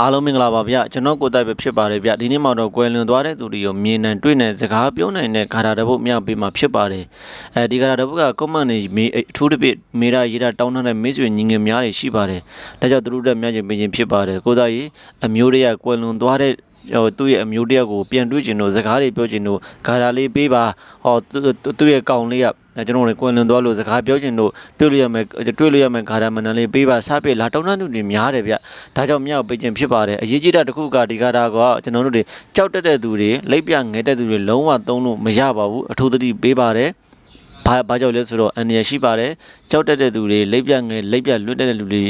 အားလုံးမင်္ဂလာပါဗျကျွန်တော်ကိုယ်တိုင်ပဲဖြစ်ပါတယ်ဗျဒီနေ့မှတော့ကွယ်လွန်သွားတဲ့သူတွေကိုမြင်နိုင်တွေ့နိုင်စကားပြောနိုင်တဲ့ခါတာတစ်ပုတ်မြောက်ပေးမှာဖြစ်ပါတယ်အဲဒီခါတာတစ်ပုတ်ကကွန်မန့်နေမေးအထူးတစ်ပြည့်မေရာရေးတာတောင်းတတဲ့မိတ်ဆွေညီငယ်များတွေရှိပါတယ်ဒါကြောင့်သူတို့တက်များခြင်းပြင်ဖြစ်ပါတယ်ကိုယ်တိုင်အမျိုးတွေကကွယ်လွန်သွားတဲ့ဟိုသူ့ရဲ့အမျိုးတယောက်ကိုပြန်တွေ့ကျင်လို့စကားတွေပြောကျင်လို့ခါတာလေးပေးပါဟောသူသူ့ရဲ့ကောင်လေးကအဲ ကျွန်တော်တို့ကွယ်လွန်သွားလို့စကားပြောကျင်လို့တွေ့လို့ရမယ်တွေ့လို့ရမယ်ခါတာမနန်လေးပေးပါစားပြလာတောင်းတသူတွေများတယ်ဗျဒါကြောင့်မြောက်ပေးခြင်းဖြစ်ပါတယ်အရေးကြီးတာတစ်ခုကဒီခါတာကကျွန်တော်တို့တွေကြောက်တက်တဲ့သူတွေလိပ်ပြငဲတဲ့သူတွေလုံးဝသုံးလို့မရပါဘူးအထူးသတိပေးပါတယ်ဘာဘာကြောင့်လဲဆိုတော့အန်ရရှိပါတယ်ကြောက်တက်တဲ့သူတွေလိပ်ပြငယ်လိပ်ပြလွတ်တဲ့လူတွေ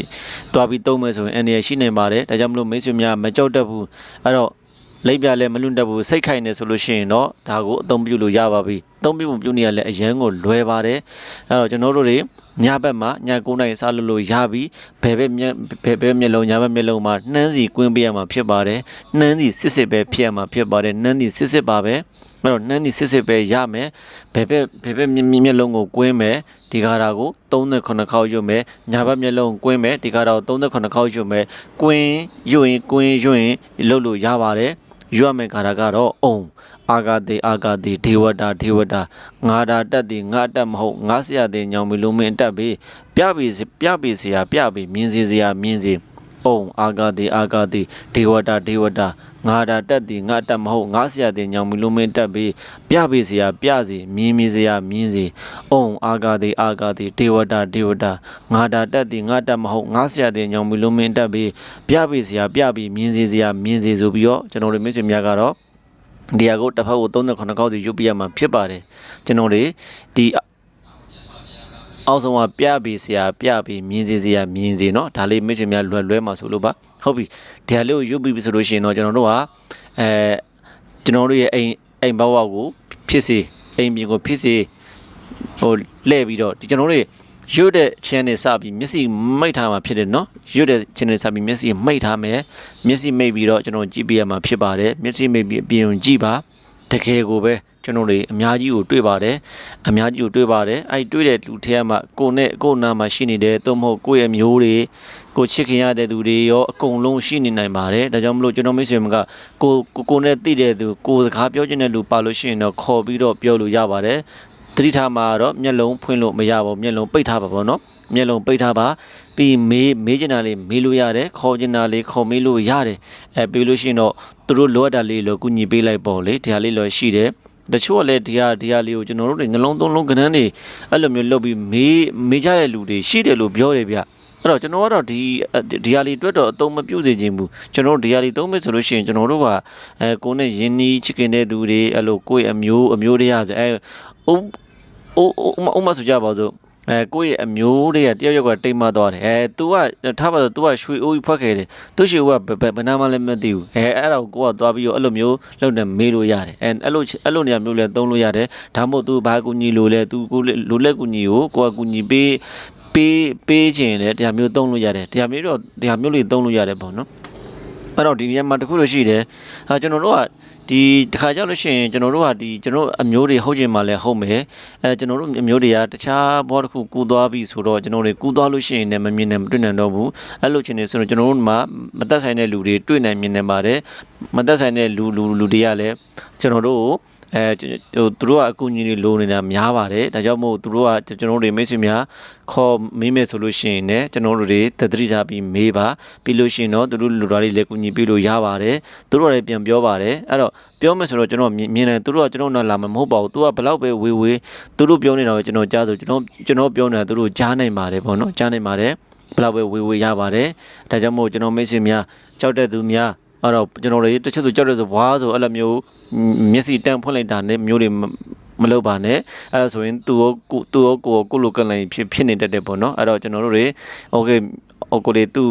တွားပြီးတုံးမယ်ဆိုရင်အန်ရရှိနေပါတယ်ဒါကြောင့်မလို့မိတ်ဆွေများမကြောက်တတ်ဘူးအဲ့တော့ လိပ်ပြလည်းမလွတ်တတ်ဘူးစိတ်ခိုင်နေဆိုလို့ရှိရင်တော့ဒါကိုအသုံးပြုလို့ရပါပြီအသုံးပြုမှုပြုနေရလဲအရန်ကိုလွယ်ပါတယ်အဲ့တော့ကျွန်တော်တို့တွေညဘက်မှာည9နာရီစလို့လို့ရပြီဘယ်ဘက်မျက်ဘယ်ဘက်မျက်လုံးညဘက်မျက်လုံးမှာနှမ်းစီကွင်းပေးရမှာဖြစ်ပါတယ်နှမ်းစီစစ်စစ်ပဲဖြစ်ရမှာဖြစ်ပါတယ်နှမ်းစီစစ်စစ်ပါပဲအဲ့တော့နှမ်းစီစစ်စစ်ပဲရမယ်ဘယ်ဘက်ဘယ်ဘက်မျက်မျက်လုံးကိုကွင်းမယ်ဒီကားတာကို39ခေါက်ရွတ်မယ်ညာဘက်မျက်လုံးကွင်းမယ်ဒီကားတာကို39ခေါက်ရွတ်မယ်ကွင်းရွတ်ရင်ကွင်းရွတ်ရင်လှုပ်လို့ရပါတယ် ရွတ်မယ်ကားတာကတော့အုံအာဂတိအာဂတိဒေဝတာဒေဝတာငါတာတက်သည်ငါတက်မဟုတ်ငါဆရာတဲ့ညောင်မီလုံးမင်းတက်ပြီပြပြီပြပြီဆရာပြပြီမြင်းစီဆရာမြင်းစီအုံအာဂတိအာဂတိဒေဝတာဒေဝတာ ငါတာတက်သည်ငါတက်မဟုတ်ငါဆရာတဲ့ညောင်မီလုံးမင်းတက်ပြီပြပြီဆရာပြစီမြင်းမီဆရာမြင်းစီအုံအာဂတိအာဂတိဒေဝတာဒေဝတာငါတာတက်သည်ငါတက်မဟုတ်ငါဆရာတဲ့ညောင်မီလုံးမင်းတက်ပြီပြပြီဆရာပြပြီမြင်းစီဆရာမြင်းစီဆိုပြီးတော့ကျွန်တော်တို့မိတ်ဆွေများကတော့ဒီဟာကိုတစ်ဖက်ကို39ခေါက်စီရုပ်ပြရမှာဖြစ်ပါတယ်ကျွန်တော်တွေဒီ အောက်ဆုံးကပြပြီးဆရာပြပြီးမြင်းစီဆရာမြင်းစီเนาะဒါလေးမိတ်ဆွေများလွယ်လွဲမှာဆိုလို့ပါဟုတ်ပြီဒီဟာလေးကိုရုပ်ပြီးပြီဆိုလို့ရှိရင်တော့ကျွန်တော်တို့ကအဲကျွန်တော်တို့ရဲ့အိမ်အိမ်ဘဝကိုဖြစ်စေအိမ်ပြင်ကိုဖြစ်စေဟိုလှည့်ပြီးတော့ဒီကျွန်တော်တို့ရွတ်တဲ့ချင်းနဲ့စပြီးမျက်စိမိတ်ထားမှာဖြစ်တယ်နော်ရွတ်တဲ့ချင်းနဲ့စပြီးမျက်စိမိတ်ထားမယ်မျက်စိမိတ်ပြီးတော့ကျွန်တော်ကြည့်ပြရမှာဖြစ်ပါတယ်မျက်စိမိတ်ပြီးအပြင်ကိုကြည့်ပါ တကယ်ကိုပဲကျွန်တော်တွေအများကြီးကိုတွေ့ပါတယ်အများကြီးကိုတွေ့ပါတယ်အဲ့တွေ့တဲ့လူထဲမှာကိုနဲ့ကိုနာမှာရှိနေတယ်သို့မဟုတ်ကိုယ့်ရဲ့မျိုးတွေကိုချစ်ခင်ရတဲ့သူတွေရောအကုန်လုံးရှိနေနိုင်ပါတယ်ဒါကြောင့်မလို့ကျွန်တော်မိတ်ဆွေမကကိုကိုကိုနဲ့သိတဲ့သူကိုစကားပြောချင်တဲ့လူပါလို့ရှိရင်တော့ခေါ်ပြီးတော့ပြောလို့ရပါတယ် သတိထားမှာတော့မျက်လုံးဖွင့်လို့မရပါဘူးမျက်လုံးပိတ်ထားပါပေါ့နော်မျက်လုံးပိတ်ထားပါပြီးမေးမေးချင်တာလေးမေးလို့ရတယ်ခေါ်ချင်တာလေးခေါ်မေးလို့ရတယ်အဲပြီးလို့ရှိရင်တော့သူတို့လိုအပ်တာလေးလို့ကုညီပေးလိုက်ပေါ့လေဒီဟာလေးလို့ရှိတယ်တချို့ကလည်းဒီဟာဒီဟာလေးကိုကျွန်တော်တို့တွေနှလုံးသုံးလုံးကဏ္ဍတွေအဲ့လိုမျိုးလုပ်ပြီးမေးမေးကြတဲ့လူတွေရှိတယ်လို့ပြောတယ်ဗျအဲ့တော့ကျွန်တော်ကတော့ဒီဒီဟာလေးအတွက်တော့အသုံးမပြုစေချင်ဘူးကျွန်တော်တို့ဒီဟာလေးသုံးမယ်ဆိုလို့ရှိရင်ကျွန်တော်တို့ကအဲကိုနဲ့ယင်းနီးချစ်ခင်တဲ့သူတွေအဲ့လိုကိုယ့်ရဲ့အမျိုးအမျိုးတွေကအဲ ဥဥဥမဆိုကြပါစို့အဲကိုယ့်ရဲ့အမျိုးတွေကတယောက်ယောက်ကတိတ်မသွားတယ်အဲ तू ကထားပါတော့ तू ကရွှေအိုးကြီးဖွက်ခဲ့တယ်သူရွှေအိုးကဘယ်ဘယ်နာမှလည်းမသိဘူးအဲအဲ့ဒါကိုကိုကသွားပြီးတော့အဲ့လိုမျိုးလုပ်နေမေးလို့ရတယ်အဲအဲ့လိုအဲ့လိုနေရာမျိုးလည်းသုံးလို့ရတယ်ဒါမှမဟုတ် तू ဘာကူညီလို့လဲ तू ကိုလိုလက်ကူညီကိုကိုကကူညီပေးပေးပေးခြင်းလည်းတရားမျိုးသုံးလို့ရတယ်တရားမျိုးတော့တရားမျိုးလေးသုံးလို့ရတယ်ပေါ့နော်အဲ့တော့ဒီနေရာမှာတခုလို့ရှိတယ်ဟာကျွန်တော်တို့က ဒီတခါကြောက်လို့ရှိရင်ကျွန်တော်တို့ကဒီကျွန်တော်အမျိုးတွေဟုတ်ကျင်မှလည်းဟုတ်မယ်အဲကျွန်တော်တို့အမျိုးတွေကတခြားဘောတစ်ခုကူးသွားပြီဆိုတော့ကျွန်တော်တွေကူးသွားလို့ရှိရင်လည်းမမြင်နိုင်မတွေ့နိုင်တော့ဘူးအဲ့လိုချင်နေဆိုတော့ကျွန်တော်တို့မှာမသက်ဆိုင်တဲ့လူတွေတွေ့နိုင်မြင်နိုင်ပါတယ်မသက်ဆိုင်တဲ့လူလူလူတွေကလည်းကျွန်တော်တို့ အဲဟိုသူတို့ကအကူအညီတွေလိုနေတာများပါတယ်ဒါကြောင့်မို့သူတို့ကကျွန်တော်တို့တွေမိတ်ဆွေများခေါ်မေးမယ်ဆိုလို့ရှိရင်လည်းကျွန်တော်တို့တွေတတိထားပြီးမေးပါပြီးလို့ရှိရင်တော့သူတို့လူသားတွေလည်းကူညီပေးလို့ရပါတယ်သူတို့လည်းပြန်ပြောပါတယ်အဲ့တော့ပြောမယ်ဆိုတော့ကျွန်တော်မြင်တယ်သူတို့ကကျွန်တော်တော့လာမှာမဟုတ်ပါဘူးသူကဘလောက်ပဲဝေဝေးသူတို့ပြောနေတာကိုကျွန်တော်ကြားဆိုကျွန်တော်ကျွန်တော်ပြောနေတာသူတို့ကြားနိုင်ပါတယ်ပေါ့နော်ကြားနိုင်ပါတယ်ဘလောက်ပဲဝေဝေးရပါတယ်ဒါကြောင့်မို့ကျွန်တော်မိတ်ဆွေများကြောက်တဲ့သူများ အဲ့တော့ကျွန်တော်တွေတချို့ဆိုကြောက်တယ်ဆိုဝါဆိုအဲ့လိုမျိုးမျက်စိတန့်ဖွင့်လိုက်တာနဲ့မျိုးတွေမလုပ်ပါနဲ့အဲ့ဒါဆိုရင်သူရောကိုသူရောကိုကိုလိုကလိုင်းဖြစ်ဖြစ်နေတတ်တယ်ပေါ့နော်အဲ့တော့ကျွန်တော်တို့တွေโအော်ကိုလေးသူ့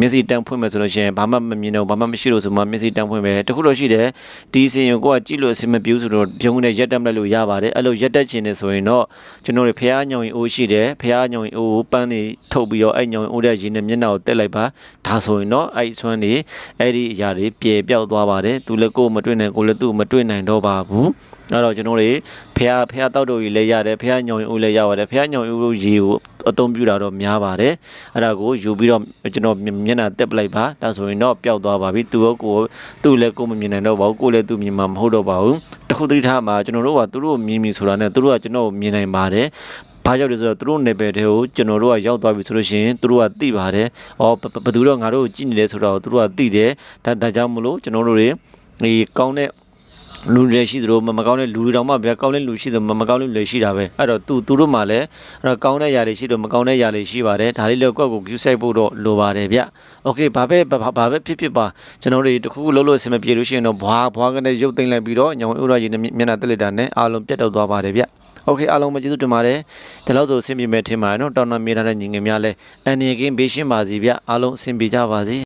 မျက်စိတန်းဖွင့်မယ်ဆိုလို့ရှိရင်ဘာမှမမြင်တော့ဘာမှမရှိလို့ဆိုမှမျက်စိတန်းဖွင့်မယ်တခုတော့ရှိတယ်ဒီစင်ရင်ကိုကကြည့်လို့အဆင်မပြေဘူးဆိုတော့ပြုံးနဲ့ရက်တက်မလိုက်လို့ရပါတယ်အဲ့လိုရက်တက်ချင်နေဆိုရင်တော့ကျွန်တော်တို့ဖះညောင်ရင်အိုးရှိတယ်ဖះညောင်ရင်အိုးကိုပန်းနေထုတ်ပြီးတော့အဲ့ညောင်ရင်အိုးတဲ့ရင်းနဲ့မျက်နှာကိုတက်လိုက်ပါဒါဆိုရင်တော့အဲ့ဆွမ်းနေအဲ့ဒီအရာတွေပြေပြောက်သွားပါတယ်သူလည်းကိုယ်မတွေ့နိုင်ကိုလည်းသူ့မတွေ့နိုင်တော့ပါဘူးအဲ့တော့ကျွန်တော်တို့ဖះဖះတောက်တော်ကြီးလည်းရတယ်ဖះညောင်ရင်အိုးလည်းရပါတယ်ဖះညောင်ရင်အိုးရေကို အသုံးပြုတာတော့များပါတယ်အဲ့ဒါကိုယူပြီးတော့ကျွန်တော်မျက်နှာတက်ပလိုက်ပါဒါဆိုရင်တော့ပျောက်သွားပါပြီသူ့ကိုကိုသူ့လည်းကိုမမြင်နိုင်တော့ပါဘူးကိုလည်းသူ့မြင်မှာမဟုတ်တော့ပါဘူးတခုတတိထားမှာကျွန်တော်တို့ကသူတို့မြင်ပြီဆိုတာနဲ့သူတို့ကကျွန်တော်ကိုမြင်နိုင်ပါတယ်ဘာကြောင့်လဲဆိုတော့သူတို့ level တွေကိုကျွန်တော်တို့ကရောက်သွားပြီဆိုလို့ရှိရင်သူတို့ကသိပါတယ်။အော်ဘယ်သူတော့ငါတို့ကိုကြည့်နေလဲဆိုတော့သူတို့ကသိတယ်။ဒါဒါကြောင့်မလို့ကျွန်တော်တို့တွေဒီကောင်းတဲ့ လူတွေရှိသလိုမမကောင်းတဲ့လူတွေတောင်မှဗျာကောင်းတဲ့လူရှိသလိုမမကောင်းတဲ့လူတွေရှိတာပဲအဲ့တော့သူသူတို့မှလည်းအဲ့တော့ကောင်းတဲ့ຢာတွေရှိတော့မကောင်းတဲ့ຢာတွေရှိပါတယ်ဒါလေးလည်းကွက်ကို view site ဖို့တော့လိုပါတယ်ဗျโอเคဘာပဲဘာဘာပဲဖြစ်ဖြစ်ပါကျွန်တော်တို့တခုခုလုံးလို့အဆင်မပြေလို့ရှိရင်တော့ဘွားဘွားကနေရုပ်သိမ်းလိုက်ပြီးတော့ညောင်ဥရကြီးနဲ့မျက်နှာတက်လက်တာနဲ့အားလုံးပြတ်တော့သွားပါတယ်ဗျโอเคအားလုံးပဲကျေးဇူးတင်ပါတယ်ဒီလောက်ဆိုအဆင်ပြေမဲ့ထင်ပါတယ်နော်တောင်းတမြေထားတဲ့ညီငယ်များလဲအန်နီကင်းဘေးရှင်းပါစီဗျအားလုံးအဆင်ပြေကြပါစေ